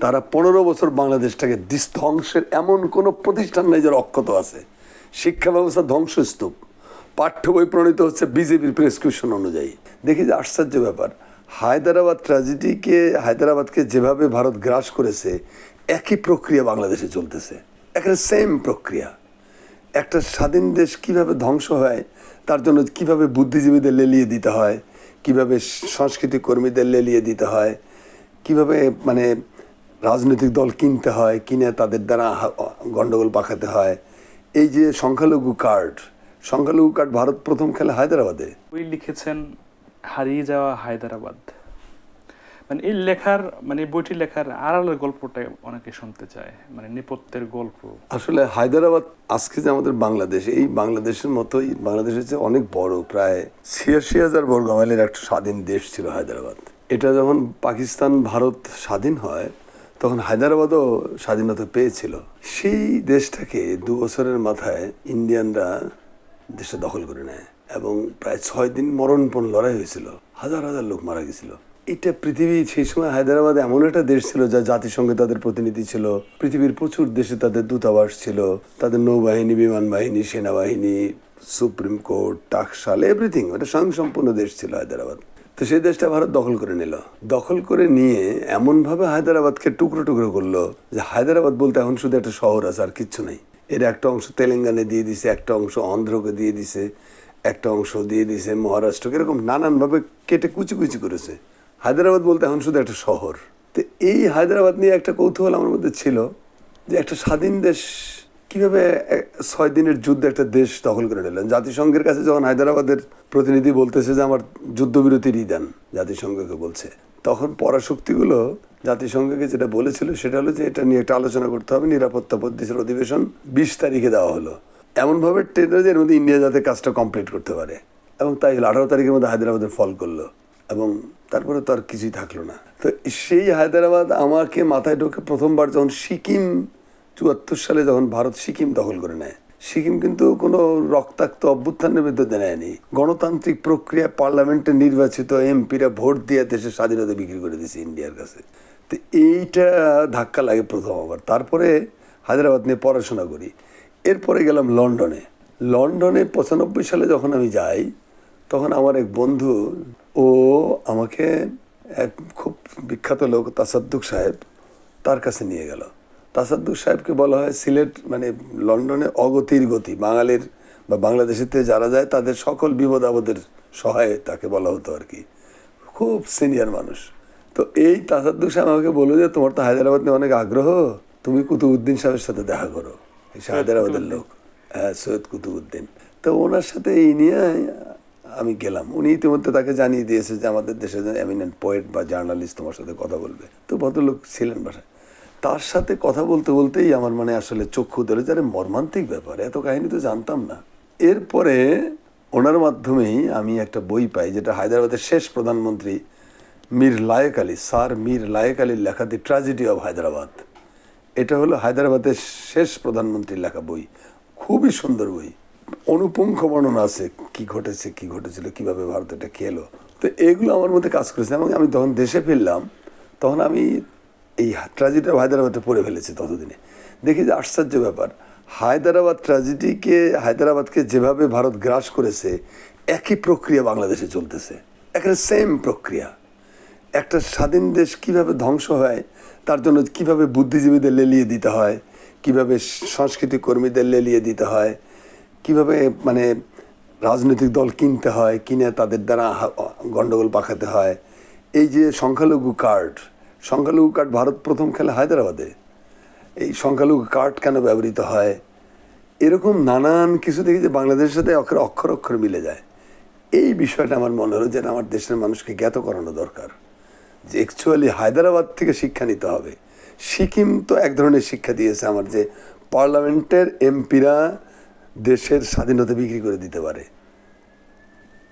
তারা পনেরো বছর বাংলাদেশটাকে ধ্বংসের এমন কোনো প্রতিষ্ঠান নেই যারা অক্ষত আছে। শিক্ষা ব্যবস্থা ধ্বংসস্তূপ। পাঠ্য বই প্রণীত হচ্ছে বিজেপির প্রেসক্রিপশন অনুযায়ী। দেখি যে আশ্চর্য ব্যাপার। হায়দ্রাবাদ ট্র্যাজেডিকে হায়দ্রাবাদকে যেভাবে ভারত গ্রাস করেছে, একই প্রক্রিয়া বাংলাদেশে চলতেছে। একটা সেম প্রক্রিয়া। একটা স্বাধীন দেশ কীভাবে ধ্বংস হয়, তার জন্য কীভাবে বুদ্ধিজীবীদের লেলিয়ে দিতে হয়, কীভাবে সংস্কৃতি কর্মীদের লেলিয়ে দিতে হয়, কীভাবে মানে রাজনৈতিক দল কিনতে হয় কিনে তাদের দ্বারা গন্ডগোল পাকাতে হয়। এই যে সংখ্যালঘু কার্ড সংখ্যালঘু কার্ড ভারত প্রথম খেলে হায়দ্রাবাদে? ওই লিখেছেন হারিয়ে যাওয়া হায়দ্রাবাদ। মানে এই লেখার মানে বইটি লেখার আড়ালের গল্পটা অনেকে শুনতে চায় মানে নেপথ্যের গল্প। আসলে হায়দ্রাবাদ আজকে যে আমাদের বাংলাদেশ এই বাংলাদেশের মতোই বাংলাদেশের চেয়ে অনেক বড় প্রায় ছিয়াশি হাজার বর্গ মাইলের একটা স্বাধীন দেশ ছিল হায়দ্রাবাদ। এটা যখন পাকিস্তান ভারত স্বাধীন হয় তখন হায়দ্রাবাদও স্বাধীনতা পেয়েছিল। সেই দেশটাকে দু বছরের মাথায় ইন্ডিয়ানরা দেশটা দখল করে নেয় এবং প্রায় ছয় দিন মরণপণ লড়াই হয়েছিল। হাজার হাজার লোক মারা গেছিল। এটা পৃথিবী, সেই সময় হায়দ্রাবাদ এমন একটা দেশ ছিল যা জাতিসংঘে তাদের প্রতিনিধি ছিল। পৃথিবীর প্রচুর দেশে তাদের দূতাবাস ছিল। তাদের নৌবাহিনী বিমান বাহিনী সেনাবাহিনী, সুপ্রিম কোর্ট, টাকশাল এভরিথিং এটা স্বয়ংসম্পূর্ণ দেশ ছিল হায়দ্রাবাদ। তো সেই দেশটা ভারত দখল করে নিল। দখল করে নিয়ে এমনভাবে হায়দ্রাবাদকে টুকরো টুকরো করল যে হায়দ্রাবাদ বলতে এখন শুধু একটা শহর আছে, আর কিচ্ছু নেই। এর একটা অংশ তেলেঙ্গানে দিয়ে দিছে, একটা অংশ অন্ধ্রকে দিয়ে দিছে, একটা অংশ দিয়ে দিছে মহারাষ্ট্রকে, এরকম নানানভাবে কেটে কুচি কুচি করেছে। হায়দ্রাবাদ বলতে এখন শুধু একটা শহর। তো এই হায়দ্রাবাদ নিয়ে একটা কৌতূহল আমার মধ্যে ছিল যে একটা স্বাধীন দেশ কীভাবে ছয় দিনের যুদ্ধ একটা দেশ দখল করে নিলেন? জাতিসংঘের কাছে যখন হায়দ্রাবাদের প্রতিনিধি বলতেছে যে আমার যুদ্ধবিরতির দেন, জাতিসংঘকে বলছে, তখন পরাশক্তিগুলো জাতিসংঘকে যেটা বলেছিল সেটা হলো যে এটা নিয়ে একটা আলোচনা করতে হবে, নিরাপত্তা পদ্ধতির অধিবেশন বিশ তারিখে দেওয়া হলো। এমনভাবে ট্রেনের যে এর মধ্যে ইন্ডিয়া যাতে কাজটা কমপ্লিট করতে পারে। এবং তাই হলো, আঠারো তারিখের মধ্যে হায়দ্রাবাদের ফল করল এবং তারপরে তো আর কিছুই থাকল না। তো সেই হায়দ্রাবাদ আমাকে মাথায় ঢোকে প্রথমবার যখন সিকিম চুয়াত্তর সালে যখন ভারত সিকিম দখল করে নেয়, সিকিম কিন্তু কোনো রক্তাক্ত অভ্যুত্থানের বিরুদ্ধে নেয়নি। গণতান্ত্রিক প্রক্রিয়া পার্লামেন্টে নির্বাচিত এমপিরা ভোট দিয়ে দেশের স্বাধীনতা বিক্রি করে দিয়েছে ইন্ডিয়ার কাছে। তো এইটা ধাক্কা লাগে প্রথম আবার। তারপরে হায়দ্রাবাদ নিয়ে পড়াশোনা করি। এরপরে গেলাম লন্ডনে। লন্ডনে পঁচানব্বই সালে যখন আমি যাই, তখন আমার এক বন্ধু, ও আমাকে এক খুব বিখ্যাত লোক, তাসাদ্দুক সাহেব, তার কাছে নিয়ে গেল। তাসাদ্দুক সাহেবকে বলা হয় সিলেট মানে লন্ডনে অগতির গতি। বাঙালির বা বাংলাদেশেতে যারা যায় তাদের সকল বিপদ আপদের সহায় তাকে বলা হতো আর কি। খুব সিনিয়র মানুষ। তো এই তাসাদ্দুক সাহেব আমাকে বলল যে তোমার তো হায়দ্রাবাদ নিয়ে অনেক আগ্রহ। তুমি কুতুবুদ্দিন সাহেবের সাথে দেখা করো। হায়দ্রাবাদের লোক। হ্যাঁ সৈয়দ কুতুবুদ্দিন। তো ওনার সাথে এই নিয়ে আমি গেলাম। উনি ইতিমধ্যে তাকে জানিয়ে দিয়েছে যে আমাদের দেশে এমিনেন্ট পোয়েট বা জার্নালিস্ট তোমার সাথে কথা বলবে। তো ভদ্রলোক ছিলেন বাসায়। তার সাথে কথা বলতে বলতেই আমার মানে আসলে চক্ষু ধরে যারে মর্মান্তিক ব্যাপার, এত কাহিনী তো জানতাম না। এরপরে ওনার মাধ্যমেই আমি একটা বই পাই, যেটা হায়দ্রাবাদের শেষ প্রধানমন্ত্রী মীর লায়েক আলী, স্যার মীর লায়েক আলীর লেখা দি ট্র্যাজেডি অফ হায়দ্রাবাদ এটা হলো হায়দ্রাবাদের শেষ প্রধানমন্ত্রীর লেখা বই। খুবই সুন্দর বই। অনুপুঙ্খ বর্ণনা আছে, কি ঘটেছে, কি ঘটেছিল, কীভাবে ভারত এটা খেলো। তো এগুলো আমার মধ্যে কাজ করেছে এবং আমি যখন দেশে ফিরলাম, তখন আমি এই ট্র্যাজেডি অফ হায়দ্রাবাদটা পড়ে ফেলেছে ততদিনে। দেখি যে আশ্চর্য ব্যাপার, হায়দ্রাবাদ ট্র্যাজেডিকে হায়দ্রাবাদকে যেভাবে ভারত গ্রাস করেছে, একই প্রক্রিয়া বাংলাদেশে চলতেছে। একটা সেম প্রক্রিয়া। একটা স্বাধীন দেশ কীভাবে ধ্বংস হয়, তার জন্য কীভাবে বুদ্ধিজীবীদের লেলিয়ে দিতে হয়, কীভাবে সংস্কৃতি কর্মীদের লেলিয়ে দিতে হয়, কীভাবে মানে রাজনৈতিক দল কিনতে হয়, কিনে তাদের দ্বারা গণ্ডগোল পাকাতে হয়। এই যে সংখ্যালঘু কার্ড সংখ্যালঘু কার্ড ভারত প্রথম খেলে হায়দ্রাবাদে। এই সংখ্যালঘু কার্ড কেন ব্যবহৃত হয়? এরকম নানান কিছু দেখি যে বাংলাদেশের সাথে অক্ষর অক্ষর অক্ষর মিলে যায়। এই বিষয়টা আমার মনে হলো যে আমার দেশের মানুষকে জ্ঞাত করানো দরকার। যে অ্যাকচুয়ালি হায়দ্রাবাদ থেকে শিক্ষা নিতে হবে। সিকিম তো এক ধরনের শিক্ষা দিয়েছে আমার যে পার্লামেন্টের এমপিরা দেশের স্বাধীনতা বিক্রি করে দিতে পারে।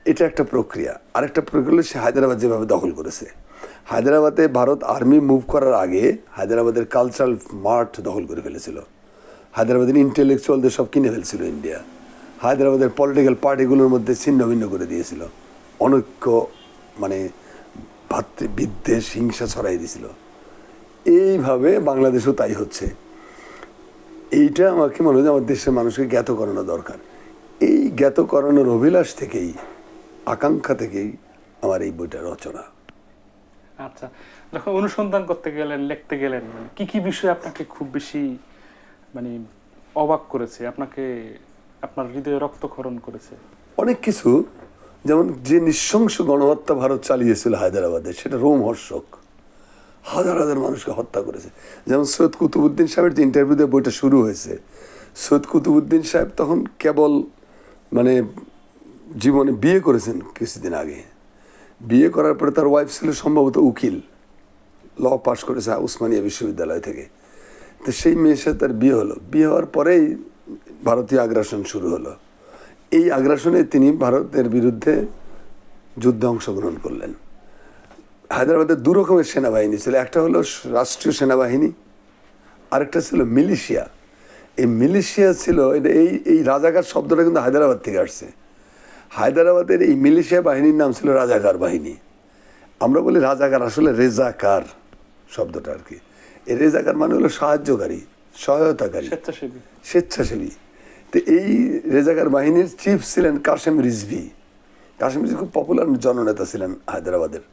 এটা একটা প্রক্রিয়া। আরেকটা প্রক্রিয়া হলো সে হায়দ্রাবাদ যেভাবে দখল করেছে। হায়দ্রাবাদে ভারত আর্মি মুভ করার আগে হায়দ্রাবাদের কালচারাল মাঠ দখল করে ফেলেছিল। হায়দ্রাবাদের ইন্টেলেকচুয়ালদের সব কিনে ফেলছিল ইন্ডিয়া হায়দ্রাবাদের পলিটিক্যাল পার্টিগুলোর মধ্যে ছিন্ন ভিন্ন করে দিয়েছিল। অনৈক্য মানে ভাতৃ, বিদ্বেষ, হিংসা ছড়াই দিয়েছিল। এইভাবে বাংলাদেশও তাই হচ্ছে। এইটা আমাকে মনে হয় আমার দেশের মানুষকে জ্ঞাত করানো দরকার। এই জ্ঞাত করানোর অভিলাষ থেকেই, আকাঙ্ক্ষা থেকেই আমার এই বইটা রচনা। আচ্ছা যখন অনুসন্ধান করতে গেলেন, লিখতে গেলেন মানে কি কি বিষয় আপনাকে খুব বেশি মানে অবাক করেছে, আপনাকে, আপনার হৃদয়ে রক্তক্ষরণ করেছে? অনেক কিছু, যেমন যে নৃশংস গণহত্যা ভারত চালিয়েছিল হায়দ্রাবাদে, সেটা রোমহর্ষক। হাজার হাজার মানুষকে হত্যা করেছে। যেমন সৈয়দ কুতুবুদ্দিন সাহেবের যে ইন্টারভিউ দিয়ে বইটা শুরু হয়েছে, সৈয়দ কুতুবুদ্দিন সাহেব তখন কেবল মানে জীবনে বিয়ে করেছেন কিছুদিন আগে। বিয়ে করার পরে তার ওয়াইফ ছিল সম্ভবত উকিল। ল পাশ করেছে উসমানিয়া বিশ্ববিদ্যালয় থেকে। তো সেই মেয়ের সাথে তার বিয়ে হলো। বিয়ে হওয়ার পরেই ভারতীয় আগ্রাসন শুরু হলো। এই আগ্রাসনে তিনি ভারতের বিরুদ্ধে যুদ্ধে অংশগ্রহণ করলেন। হায়দ্রাবাদের দু রকমের সেনাবাহিনী ছিল। একটা হলো রাষ্ট্রীয় সেনাবাহিনী, আরেকটা ছিল মিলিশিয়া। এই মিলিশিয়া ছিল এটা এই এই রাজাকার শব্দটা কিন্তু হায়দ্রাবাদ থেকে আসছে। হায়দ্রাবাদের এই মিলিশিয়া বাহিনীর নাম ছিল রাজাকার বাহিনী। আমরা বলি রাজাকার আসলে রেজাকার শব্দটা আর কি। এই রেজাকার মানে হলো সাহায্যকারী সহায়তাকারী স্বেচ্ছাসেবী। স্বেচ্ছাসেবী। তো এই রেজাকার বাহিনীর চিফ ছিলেন কাশেম রিজভি। কাশেম রিজভি খুব পপুলার জননেতা ছিলেন হায়দ্রাবাদের।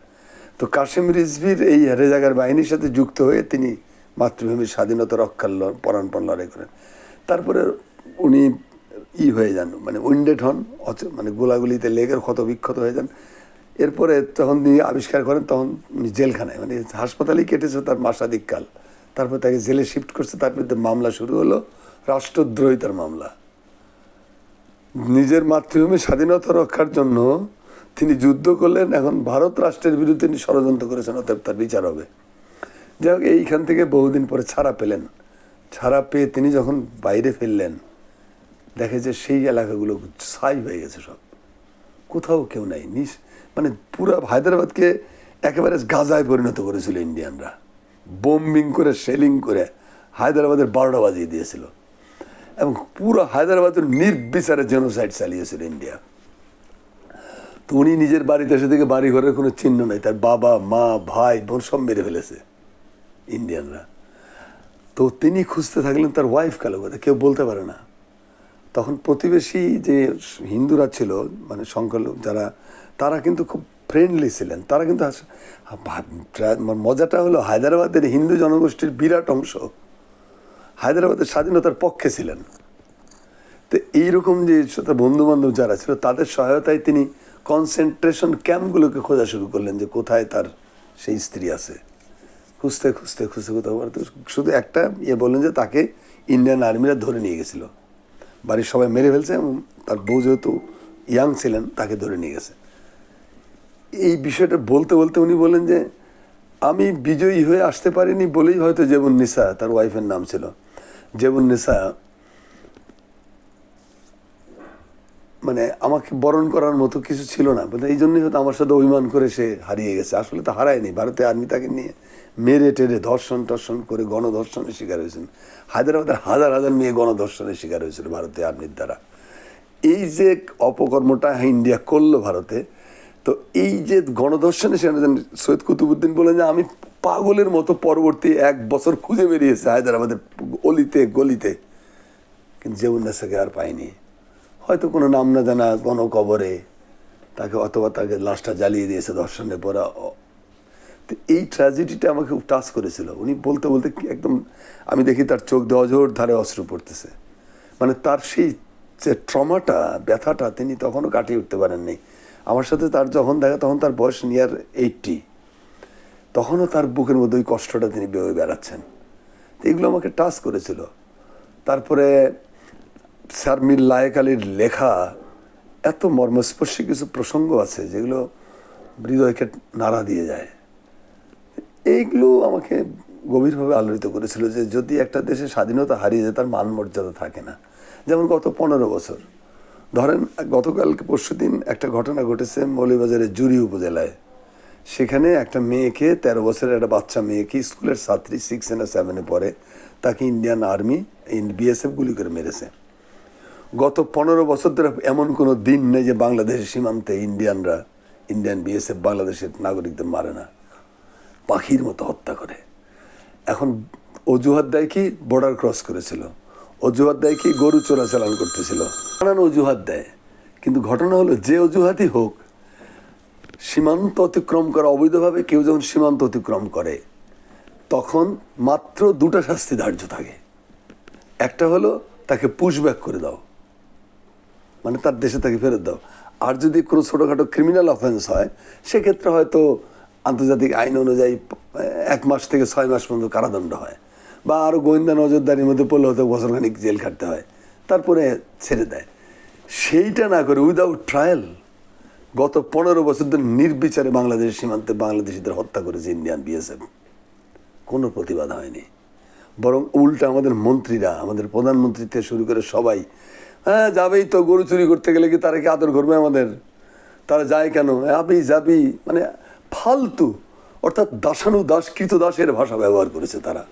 তো কাশেম রিজভির এই রেজাকার বাহিনীর সাথে যুক্ত হয়ে তিনি মাতৃভূমির স্বাধীনতা রক্ষার পরাণপণ লড়াই করেন। তারপরে উনি ই হয়ে যান মানে উইন্ডেড হন মানে গোলাগুলিতে লেগের ক্ষত বিক্ষত হয়ে যান। এরপরে তখন তিনি আবিষ্কার করেন, তখন উনি জেলখানায় মানে হাসপাতালেই কেটেছে তার মাসাদিক কাল। তারপর তাকে জেলে শিফট করছে, তার বিরুদ্ধে মামলা শুরু হলো, রাষ্ট্রদ্রোহিতার মামলা। নিজের মাতৃভূমি স্বাধীনতা রক্ষার জন্য তিনি যুদ্ধ করলেন, এখন ভারত রাষ্ট্রের বিরুদ্ধে তিনি ষড়যন্ত্র করেছেন, অতএব তার বিচার হবে। যাই হোক, এইখান থেকে বহুদিন পরে ছাড়া পেলেন। ছাড়া পেয়ে তিনি যখন বাইরে ফিরলেন দেখে যে সেই এলাকাগুলো ছাই হয়ে গেছে সব। কোথাও কেউ নাই, নিস মানে পুরো হায়দ্রাবাদকে একেবারে গাজায় পরিণত করেছিল ইন্ডিয়ানরা। বোম্বিং করে, শেলিং করে হায়দ্রাবাদের বারোটা বাজিয়ে দিয়েছিল। এবং পুরো হায়দ্রাবাদের নির্বিচারে জেনোসাইড চালিয়েছিল ইন্ডিয়া। তো উনি নিজের বাড়িতে এসে থেকে বাড়ি ঘরের কোনো চিহ্ন নাই, তার বাবা, মা, ভাই, বোন সব মেরে ফেলেছে ইন্ডিয়ানরা। তো তিনি খুঁজতে থাকলেন তার ওয়াইফ কালো কথা কেউ বলতে পারে না। তখন প্রতিবেশী যে হিন্দুরা ছিল মানে সংখ্যালঘু যারা তারা কিন্তু খুব ফ্রেন্ডলি ছিলেন তারা কিন্তু মজাটা হলো হায়দ্রাবাদের হিন্দু জনগোষ্ঠীর বিরাট অংশ হায়দ্রাবাদের স্বাধীনতার পক্ষে ছিলেন তো এইরকম যে বন্ধু বান্ধব যারা ছিল তাদের সহায়তায় তিনি কনসেন্ট্রেশন ক্যাম্পগুলোকে খোঁজা শুরু করলেন যে কোথায় তার সেই স্ত্রী আছে খুঁজতে খুঁজতে খুঁজতে কোথাও শুধু একটা ইয়ে বললেন যে তাকে ইন্ডিয়ান আর্মিরা ধরে নিয়ে গেছিল বাড়ির সবাই মেরে ফেলছে এবং তার বউ যেহেতু ইয়াং ছিলেন, তাকে ধরে নিয়ে গেছে। এই বিষয়টা বলতে বলতে উনি বলেন যে, আমি বিজয়ী হয়ে আসতে পারিনি বলেই হয়তো জেবুন নিসা তার ওয়াইফের নাম ছিল জেবুন নিসা মানে আমাকে বরণ করার মতো কিছু ছিল না। এই জন্যই হয়তো আমার সাথে অভিমান করে সে হারিয়ে গেছে। আসলে তো হারায়নি ভারতীয় আর্মি তাকে নিয়ে মেরে টেরে ধর্ষণ টর্ষণ করে গণধর্ষণের শিকার হয়েছেন। হায়দ্রাবাদের হাজার হাজার মেয়ে গণধর্ষণের শিকার হয়েছিল ভারতীয় আর্মির দ্বারা। এই যে অপকর্মটা ইন্ডিয়া করল ভারতে, তো এই যে গণধর্ষণে সেখানে সৈয়দ কুতুবুদ্দিন বলেন যে, আমি পাগলের মতো পরবর্তী এক বছর খুঁজে বেরিয়েছে হায়দ্রাবাদের অলিতে, গলিতে। কিন্তু জেউন্নাসাকে আর পাইনি। হয়তো কোনো নাম না জানা গণকবরে তাকে অথবা তাকে লাশটা জ্বালিয়ে দিয়েছে ধর্ষণের পরে তো এই ট্র্যাজেডিটা আমাকে খুব টাচ করেছিল। উনি বলতে বলতে একদম, আমি দেখি তার চোখ দিয়ে অজোর ধারে অস্ত্র পড়তেছে। মানে তার সেই যে ট্রমাটা ব্যথাটা তিনি তখনও কাটিয়ে উঠতে পারেননি। আমার সাথে তার যখন দেখা, তখন তার বয়স নিয়ার এইটটি তখনও তার বুকের মধ্যে ওই কষ্টটা তিনি বেয়ে বেড়াচ্ছেন। তো এগুলো আমাকে টাচ করেছিল। তারপরে স্যার মীর লায়েক আলীর লেখা, এত মর্মস্পর্শী কিছু প্রসঙ্গ আছে যেগুলো হৃদয়কে নাড়া দিয়ে যায়। এইগুলো আমাকে গভীরভাবে আলোড়িত করেছিল যে যদি একটা দেশে স্বাধীনতা হারিয়ে যায়, তার মান মর্যাদা থাকে না। যেমন গত পনেরো বছর। ধরেন, গতকালকে পরশু দিন একটা ঘটনা ঘটেছে মৌলিবাজারের জুরি উপজেলায়। সেখানে একটা মেয়েকে, তেরো বছরের একটা বাচ্চা মেয়েকে স্কুলের ছাত্রী সিক্স না সেভেনে পড়ে। তাকে ইন্ডিয়ান আর্মি বিএসএফ গুলি করে মেরেছে। গত পনেরো বছর ধরে এমন কোনো দিন নেই যে বাংলাদেশের সীমান্তে ইন্ডিয়ানরা ইন্ডিয়ান বিএসএফ বাংলাদেশের নাগরিকদের মারে না। পাখির মতো হত্যা করে। এখন অজুহাত দেয় কি? বর্ডার ক্রস করেছিল। অজুহাত দেয় কি? গরু চোরাচালান করতেছিল। নানান অজুহাত দেয়। কিন্তু ঘটনা হলো, যে অজুহাতই হোক, সীমান্ত অতিক্রম করা অবৈধভাবে কেউ যখন সীমান্ত অতিক্রম করে, তখন মাত্র দুটো শাস্তি ধার্য থাকে। একটা হলো, তাকে পুশব্যাক করে দাও। মানে তার দেশে তাকে ফেরত দাও। আর যদি কোনো ছোটোখাটো ক্রিমিনাল অফেন্স হয়, সেক্ষেত্রে হয়তো আন্তর্জাতিক আইন অনুযায়ী এক মাস থেকে ছয় মাস পর্যন্ত কারাদণ্ড হয়। বা আরও গোয়েন্দা নজরদারির মধ্যে পড়লে হয়তো বছরখানিক জেল খাটতে হয়। তারপরে ছেড়ে দেয়। সেইটা না করে উইদাউট ট্রায়াল গত পনেরো বছর ধরে নির্বিচারে বাংলাদেশের সীমান্তে বাংলাদেশিদের হত্যা করেছে ইন্ডিয়ান বিএসএফ কোনো প্রতিবাদ হয়নি। বরং উল্টা আমাদের মন্ত্রীরা, আমাদের প্রধানমন্ত্রী থেকে শুরু করে সবাই হ্যাঁ যাবেই তো, গরু চুরি করতে গেলে কি তারা কি আদর করবে আমাদের? তারা যায় কেন? যাবি যাবি? মানে ফালতু, অর্থাৎ দাসানু দাস কৃত দাসের ভাষা ব্যবহার করেছে তারা।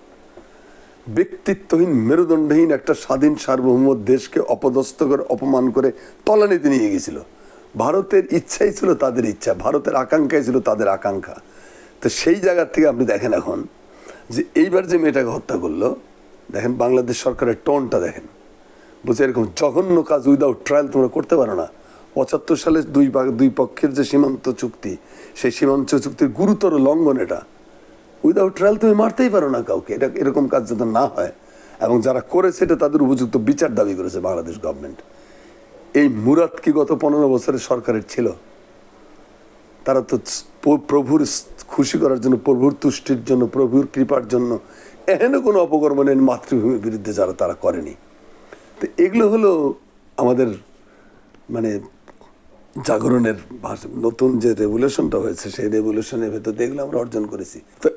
ব্যক্তিত্বহীন, মেরুদণ্ডহীন একটা স্বাধীন, সার্বভৌম দেশকে অপদস্থ করে অপমান করে তলানিতে নিয়ে গেছিল ভারতের ইচ্ছাই ছিল তাদের ইচ্ছা, ভারতের আকাঙ্ক্ষাই ছিল তাদের আকাঙ্ক্ষা। তো সেই জায়গার থেকে আপনি দেখেন এখন যে এইবার যে মেয়েটাকে হত্যা করল, দেখেন বাংলাদেশ সরকারের টোনটা দেখেন। বলছে এরকম জঘন্য কাজ উইদাউট ট্রায়াল তোমরা করতে পারো না। পঁচাত্তর সালে দুই দুই পক্ষের যে সীমান্ত চুক্তি সেই সীমান্ত চুক্তির গুরুতর লঙ্ঘন এটা। উইদাউট ট্রায়াল তুমি মারতেই পারো না কাউকে। এটা এরকম কাজ যাতে না হয়। এবং যারা করেছে এটা তাদের উপযুক্ত বিচার দাবি করেছে বাংলাদেশ গভর্নমেন্ট এই মুরাদ কি গত পনেরো বছরের সরকারের ছিল? তারা তো প্রভুর খুশি করার জন্য, প্রভুর তুষ্টির জন্য, প্রভুর কৃপার জন্য এহেন কোনো অপকর্ম নেই মাতৃভূমির বিরুদ্ধে যারা, তারা করেনি। তো এগুলো হলো আমাদের মানে জাগরণের নতুন যে রেভুলেশনটা হয়েছে, সেই রেভুলেশনের ভেতর দিয়ে এগুলো আমরা অর্জন করেছি। তো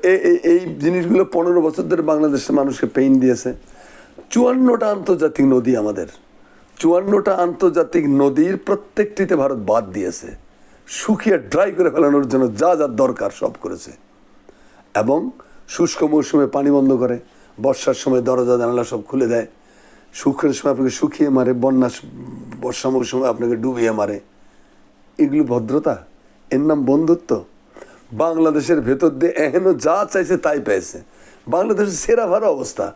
এই জিনিসগুলো পনেরো বছর ধরে বাংলাদেশের মানুষকে পেইন দিয়েছে। চুয়ান্নটা আন্তর্জাতিক নদী আমাদের। চুয়ান্নটা আন্তর্জাতিক নদীর প্রত্যেকটিতে ভারত বাদ দিয়েছে। শুকিয়ে ড্রাই করে ফেলানোর জন্য যা যা দরকার সব করেছে। এবং শুষ্ক মৌসুমে পানি বন্ধ করে, বর্ষার সময় দরজা জানালা সব খুলে দেয়। শুষ্কের সময় আপনাকে শুকিয়ে মারে বন্যা বর্ষা মৌসুমে আপনাকে ডুবিয়ে মারে। এগুলো ভদ্রতা? এর নাম বন্ধুত্ব। বাংলাদেশের ভেতর দিয়ে এহেন যা চাইছে তাই পেয়েছে। বাংলাদেশের সেরা ভালো অবস্থা।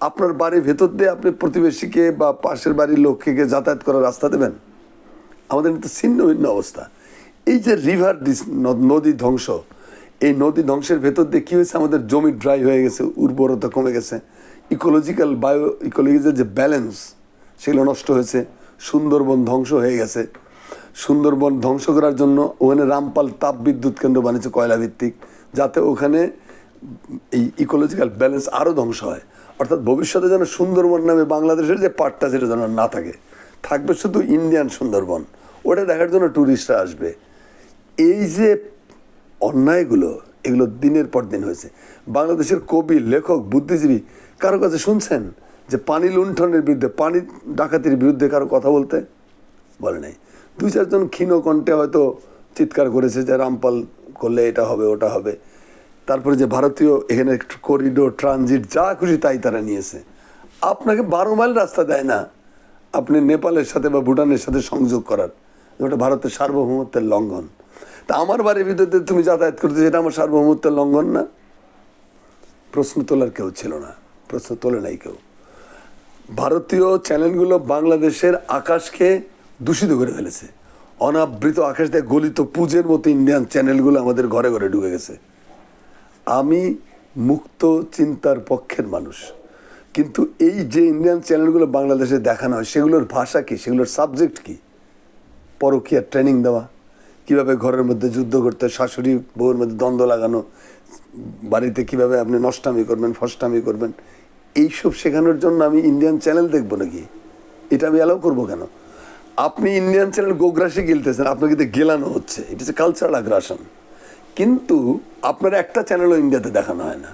আপনার বাড়ির ভেতর দিয়ে আপনি প্রতিবেশীকে বা পাশের বাড়ির লোককে যাতায়াত করার রাস্তা দেবেন? আমাদের তো ছিন্ন ভিন্ন অবস্থা। এই যে রিভার নদী ধ্বংস, এই নদী ধ্বংসের ভেতর দিয়ে কী হয়েছে? আমাদের জমি ড্রাই হয়ে গেছে, উর্বরতা কমে গেছে। ইকোলজিক্যাল বায়ো, ইকোলজিক্যাল যে ব্যালেন্স, সেগুলো নষ্ট হয়েছে। সুন্দরবন ধ্বংস হয়ে গেছে। সুন্দরবন ধ্বংস করার জন্য ওখানে রামপাল তাপ বিদ্যুৎ কেন্দ্র বানিয়েছে কয়লা ভিত্তিক যাতে ওখানে এই ইকোলজিক্যাল ব্যালেন্স আরও ধ্বংস হয়। অর্থাৎ ভবিষ্যতে যেন সুন্দরবন নামে বাংলাদেশের যে পার্টটা সেটা যেন না থাকে। থাকবে শুধু ইন্ডিয়ান সুন্দরবন। ওটা দেখার জন্য ট্যুরিস্টরা আসবে। এই যে অন্যায়গুলো, এগুলো দিনের পর দিন হয়েছে। বাংলাদেশের কবি, লেখক, বুদ্ধিজীবী কারও কাছে শুনছেন যে পানি লুণ্ঠনের বিরুদ্ধে, পানি ডাকাতির বিরুদ্ধে কারও কথা বলতে? বলে নাই। দুই চারজন ক্ষীণ কণ্ঠে হয়তো চিৎকার করেছে যে রামপাল করলে এটা হবে, ওটা হবে। তারপরে যে ভারতীয় এখানে করিডোর ট্রানজিট যা খুশি তাই তারা নিয়েছে। আপনাকে বারো মাইল রাস্তা দেয় না। আপনি নেপালের সাথে বা ভুটানের সাথে সংযোগ করার। ওটা ভারতের সার্বভৌমত্বের লঙ্ঘন। তা আমার বাড়ির ভিতরে তুমি যাতায়াত করতে সেটা আমার সার্বভৌমত্বের লঙ্ঘন না? প্রশ্ন তোলার কেউ ছিল না। প্রশ্ন তোলে নাই কেউ। ভারতীয় চ্যানেলগুলো বাংলাদেশের আকাশকে দূষিত করে ফেলেছে। অনাবৃত আকাশ দিয়ে গলিত পুজের মতো ইন্ডিয়ান চ্যানেলগুলো আমাদের ঘরে ঘরে ঢুকে গেছে। আমি মুক্ত চিন্তার পক্ষের মানুষ। কিন্তু এই যে ইন্ডিয়ান চ্যানেলগুলো বাংলাদেশে দেখানো হয়, সেগুলোর ভাষা কী? সেগুলোর সাবজেক্ট কি? পরকীয়া ট্রেনিং দেওয়া, কীভাবে ঘরের মধ্যে যুদ্ধ করতে শাশুড়ি বউয়ের মধ্যে দ্বন্দ্ব লাগানো, বাড়িতে কীভাবে আপনি নষ্টামি করবেন, ফষ্টামি করবেন, এইসব শেখানোর জন্য আমি ইন্ডিয়ান চ্যানেল দেখব নাকি? এটা আমি অ্যালাউ করব কেন? আপনি ইন্ডিয়ান চ্যানেল গোগ্রাসে গিলতেছেন আপনাকে তো গেলানো হচ্ছে। এটা হচ্ছে কালচারাল আগ্রাসন কিন্তু আপনার একটা চ্যানেলও ইন্ডিয়াতে দেখানো হয় না।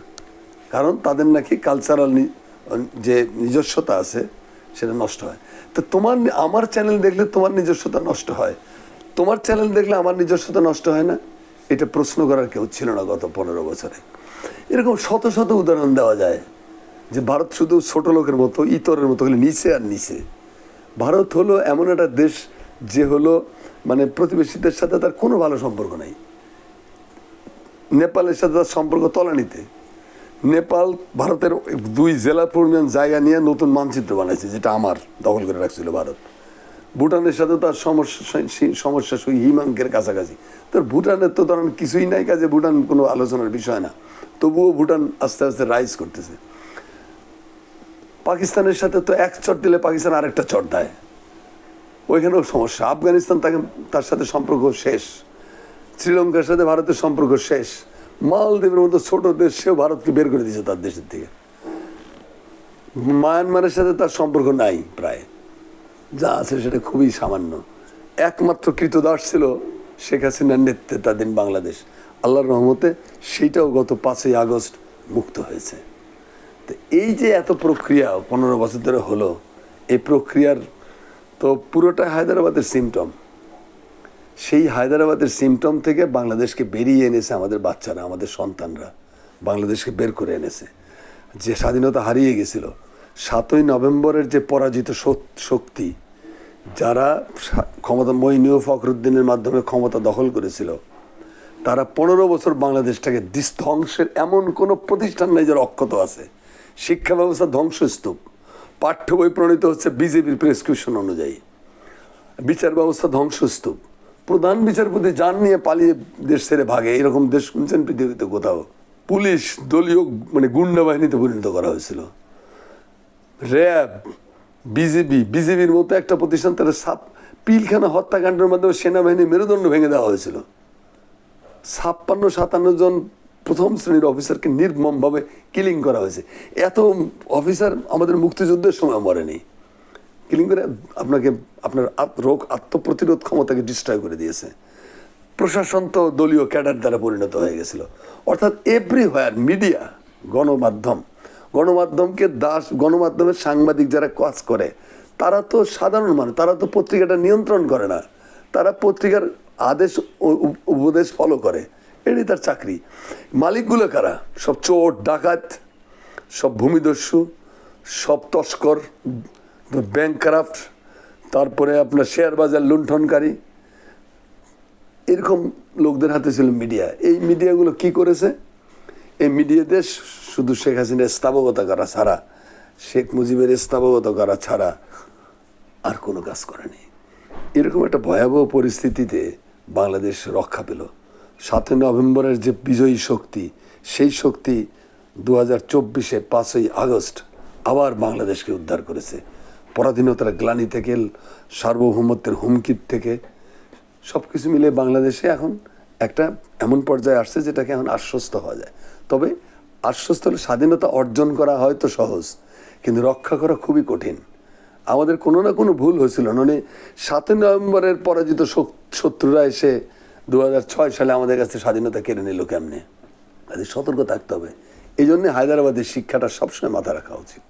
কারণ তাদের নাকি কালচারাল যে নিজস্বতা আছে, সেটা নষ্ট হয়। তো তোমার আমার চ্যানেল দেখলে তোমার নিজস্বতা নষ্ট হয়। তোমার চ্যানেল দেখলে আমার নিজস্বতা নষ্ট হয় না? এটা প্রশ্ন করার কেউ ছিল না গত পনেরো বছরে। এরকম শত শত উদাহরণ দেওয়া যায় যে ভারত শুধু ছোট লোকের মতো, ইতরের মতো হলে নিচে আর নিচে। ভারত হলো এমন একটা দেশ যে হলো মানে প্রতিবেশীদের সাথে তার কোনো ভালো সম্পর্ক নাই। নেপালের সাথে তার সম্পর্ক তলানিতে। নেপাল ভারতের দুই জেলা পরিমাণ জায়গা নিয়ে নতুন মানচিত্র বানাইছে, যেটা আমার দখল করে রাখছিল ভারত। ভুটানের সাথে তার সমস্যা সমস্যা সই হিমাঙ্কের কাছাকাছি। তোর ভুটানের তো ধরেন কিছুই নাই কাজে, ভুটান কোনো আলোচনার বিষয় না। তবুও ভুটান আস্তে আস্তে রাইজ করতেছে। পাকিস্তানের সাথে তো এক চট দিলে পাকিস্তান আরেকটা চট দেয়। ওইখানেও সমস্যা। আফগানিস্তান তাকে, তার সাথে সম্পর্ক শেষ। শ্রীলঙ্কার সাথে ভারতের সম্পর্ক শেষ। মালদ্বীপের মতো ছোট দেশ সেও ভারতকে বের করে দিয়েছে তার দেশের থেকে মায়ানমারের সাথে তার সম্পর্ক নাই প্রায়। যা আছে সেটা খুবই সামান্য। একমাত্র কৃতদাস ছিল শেখ হাসিনার নেতৃত্বে তাদের বাংলাদেশ। আল্লাহর রহমতে সেইটাও গত পাঁচই আগস্ট মুক্ত হয়েছে। তো এই যে এত প্রক্রিয়া পনেরো বছর ধরে হলো, এই প্রক্রিয়ার তো পুরোটা হায়দ্রাবাদের সিমটম সেই হায়দ্রাবাদের সিমটম থেকে বাংলাদেশকে বেরিয়ে এনেছে আমাদের বাচ্চারা, আমাদের সন্তানরা, বাংলাদেশকে বের করে এনেছে। যে স্বাধীনতা হারিয়ে গেছিল, সাতই নভেম্বরের যে পরাজিত শক্তি, যারা ক্ষমতা মইনীয় ফখরুদ্দিনের মাধ্যমে ক্ষমতা দখল করেছিল, তারা পনেরো বছর বাংলাদেশটাকে ধ্বংসের এমন কোনো প্রতিষ্ঠান নেই যার অক্ষত আছে। শিক্ষা ব্যবস্থা ধ্বংসস্তূপ। পাঠ্য বই প্রণীত হচ্ছে বিজেপির প্রেসক্রিপশন অনুযায়ী। বিচার ব্যবস্থা ধ্বংসস্তূপ। প্রধান বিচারপতি যান নিয়ে পালিয়ে দেশ ছেড়ে ভাগে, এরকম দেশ শুনছেন পৃথিবীতে কোথাও। পুলিশ, দলীয় মানে গুন্ডা বাহিনীতে পরিণত করা হয়েছিল। র্যাব, বিজেপি, বিজেপির মতো একটা প্রতিষ্ঠান তারা সাপ পিলখানা হত্যাকাণ্ডের মাধ্যমে সেনাবাহিনী মেরুদণ্ড ভেঙে দেওয়া হয়েছিল। ছাপ্পান্ন সাতান্ন জন প্রথম শ্রেণির অফিসারকে নির্মমভাবে কিলিং করা হয়েছে। এত অফিসার আমাদের মুক্তিযুদ্ধের সময় মরেনি। কিলিং করে আপনাকে, আপনার রোগ আত্মপ্রতিরোধ ক্ষমতাকে ডিস্ট্রয় করে দিয়েছে। প্রশাসন তো দলীয় ক্যাডার দ্বারা পরিণত হয়ে গেছিল। অর্থাৎ এভরিহোয়ার মিডিয়া গণমাধ্যম, গণমাধ্যমকে দাস, গণমাধ্যমের সাংবাদিক যারা কাজ করে, তারা তো সাধারণ মানুষ, তারা তো পত্রিকাটা নিয়ন্ত্রণ করে না। তারা পত্রিকার আদেশ উপ- উপদেশ ফলো করে। এটাই তার চাকরি। মালিকগুলো কারা? সব চোর, ডাকাত, সব ভূমিদস্যু, সব তস্কর, ব্যাংক ক্রাফট তারপরে আপনার শেয়ার বাজার লুণ্ঠনকারী। এরকম লোকদের হাতে ছিল মিডিয়া। এই মিডিয়াগুলো কি করেছে? এই মিডিয়াতে শুধু শেখ হাসিনার স্থাবকতা করা ছাড়া, শেখ মুজিবের স্থাবকতা করা ছাড়া আর কোনো কাজ করেনি। এরকম একটা ভয়াবহ পরিস্থিতিতে বাংলাদেশ রক্ষা পেল। সাতই নভেম্বরের যে বিজয়ী শক্তি, সেই শক্তি দু হাজার চব্বিশে পাঁচই আগস্ট আবার বাংলাদেশকে উদ্ধার করেছে। পরাধীনতার গ্লানি থেকে, সার্বভৌমত্বের হুমকির থেকে সব কিছু মিলে বাংলাদেশে এখন একটা এমন পর্যায়ে আসছে যেটাকে এখন আশ্বস্ত হওয়া যায়। তবে আশ্বস্ত হলে স্বাধীনতা অর্জন করা হয়তো সহজ, কিন্তু রক্ষা করা খুবই কঠিন। আমাদের কোনো না কোনো ভুল হয়েছিল। মানে সাতই নভেম্বরের পরাজিত শত্রুরা এসে দু সালে আমাদের কাছে স্বাধীনতা কেড়ে নিল কেমনে? কাজে সতর্ক থাকতে হবে। এই জন্যে হায়দ্রাবাদের শিক্ষাটা সবসময় মাথা রাখা উচিত।